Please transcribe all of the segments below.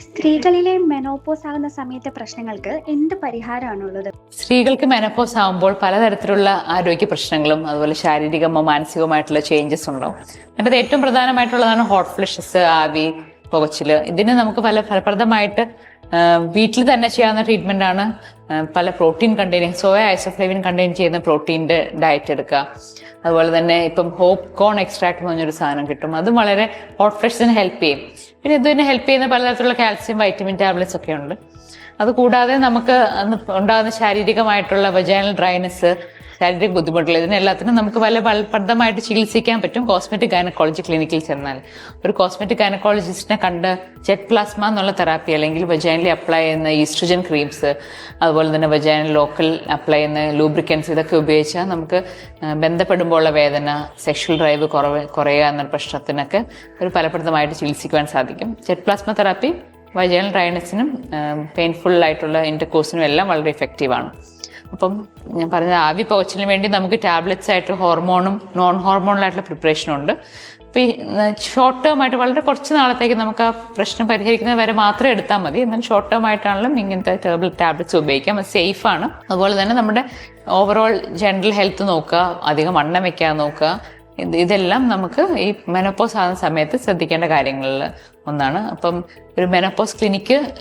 സ്ത്രീകളിലെ menopause ആകുന്ന സമയത്തെ പ്രശ്നങ്ങൾക്ക് എന്ത് പരിഹാരമാണുള്ളത്? സ്ത്രീകൾക്ക് മെനോപോസ് ആകുമ്പോൾ പലതരത്തിലുള്ള ആരോഗ്യ പ്രശ്നങ്ങളും അതുപോലെ ശാരീരികമോ മാനസികമായിട്ടുള്ള ചേഞ്ചസ് ഉണ്ടാവും. അതിന്റെ ഏറ്റവും പ്രധാനമായിട്ടുള്ളതാണ് ഹോട്ട് ഫ്ലഷസ് ആവി പുകച്ചിൽ. ഇതിന് നമുക്ക് പല ഫലപ്രദമായിട്ട് വീട്ടിൽ തന്നെ ചെയ്യാവുന്ന ട്രീറ്റ്മെന്റ് ആണ് പല protein containing soya isoflavone contain ചെയ്യുന്ന പ്രോട്ടീന്റെ ഡയറ്റ് എടുക്കുക. അതുപോലെ തന്നെ ഇപ്പം ഹോപ്പ് കോൺ എക്സ്ട്രാക്ട് എന്ന് പറഞ്ഞൊരു സാധനം കിട്ടും. അതും വളരെ ഹോട്ട് ഫ്ലഷിന് ഹെൽപ്പ് ചെയ്യും. പിന്നെ ഇതിന് ഹെൽപ്പ് ചെയ്യുന്ന പലതരത്തിലുള്ള കാൽസ്യം വൈറ്റമിൻ ടാബ്ലറ്റ്സ് ഒക്കെ ഉണ്ട്. അതുകൂടാതെ നമുക്ക് ഉണ്ടാകുന്ന ശാരീരികമായിട്ടുള്ള വജൈനൽ ഡ്രൈനസ് ശാരീരിക ബുദ്ധിമുട്ടുകൾ ഇതിനെല്ലാത്തിനും നമുക്ക് വല്ല ഫലപ്രദമായിട്ട് ചികിത്സിക്കാൻ പറ്റും. കോസ്മെറ്റിക് ഗൈനക്കോളജി ക്ലിനിക്കിൽ ചെന്നാൽ. ഒരു കോസ്മെറ്റിക് ഗൈനക്കോളജിസ്റ്റിനെ കണ്ട് ജെറ്റ് പ്ലാസ്മ എന്നുള്ള തെറാപ്പി അല്ലെങ്കിൽ വജൈനലി അപ്ലൈ ചെയ്യുന്ന ഈസ്ട്രജൻ ക്രീംസ് അതുപോലെ തന്നെ വജൈനൽ ലോക്കൽ അപ്ലൈ ചെയ്യുന്ന ലൂബ്രിക്കൻസ് ഇതൊക്കെ ഉപയോഗിച്ചാൽ നമുക്ക് ബന്ധപ്പെടുമ്പോൾ ഉള്ള വേദന സെക്ഷൽ ഡ്രൈവ് കുറവ് കുറയുക എന്ന പ്രശ്നത്തിനൊക്കെ ഒരു ഫലപ്രദമായിട്ട് ചികിത്സിക്കുവാൻ സാധിക്കും. ജെറ്റ് പ്ലാസ്മ തെറാപ്പി വജൈനൽ ഡ്രൈനസിനും പെയിൻഫുൾ ആയിട്ടുള്ള ഇന്റർകോഴ്സിനും എല്ലാം വളരെ ഇഫക്റ്റീവാണ് അപ്പം ഞാൻ പറഞ്ഞ ആവി പുകച്ചിന് വേണ്ടി നമുക്ക് ടാബ്ലറ്റ്സ് ആയിട്ട് ഹോർമോണും നോൺ ഹോർമോണലായിട്ടുള്ള പ്രിപ്പറേഷനും ഉണ്ട്. അപ്പോൾ ഈ ഷോർട്ട് ടേം ആയിട്ട് വളരെ കുറച്ച് നാളത്തേക്ക് നമുക്ക് ആ പ്രശ്നം പരിഹരിക്കുന്നത് വരെ മാത്രം എടുത്താൽ മതി. എന്നാൽ ഷോർട്ട് ടേം ആയിട്ടാണെങ്കിലും ഇങ്ങനത്തെ ടേബിൾ ടാബ്ലറ്റ്സ് ഉപയോഗിക്കാം. അത് സേഫ് ആണ്. അതുപോലെ തന്നെ നമ്മുടെ ഓവറോൾ ജനറൽ ഹെൽത്ത് നോക്കുക അധികം വണ്ണം വെക്കാൻ നോക്കുക. ഇതെല്ലാം നമുക്ക് ഈ മെനോപ്പോസ് ആകുന്ന സമയത്ത് ശ്രദ്ധിക്കേണ്ട കാര്യങ്ങളിൽ ഒന്നാണ്. അപ്പം ഒരു മെനോപ്പോസ് ക്ലിനിക്ക്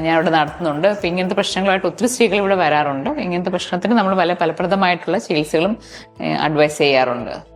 ഞാൻ ഇവിടെ നടത്തുന്നുണ്ട്. അപ്പം ഇങ്ങനത്തെ പ്രശ്നങ്ങളായിട്ട് ഒത്തിരി സ്ത്രീകൾ ഇവിടെ വരാറുണ്ട്. ഇങ്ങനത്തെ പ്രശ്നത്തിന് നമ്മൾ വളരെ ഫലപ്രദമായിട്ടുള്ള ചികിത്സകളും അഡ്വൈസ് ചെയ്യാറുണ്ട്.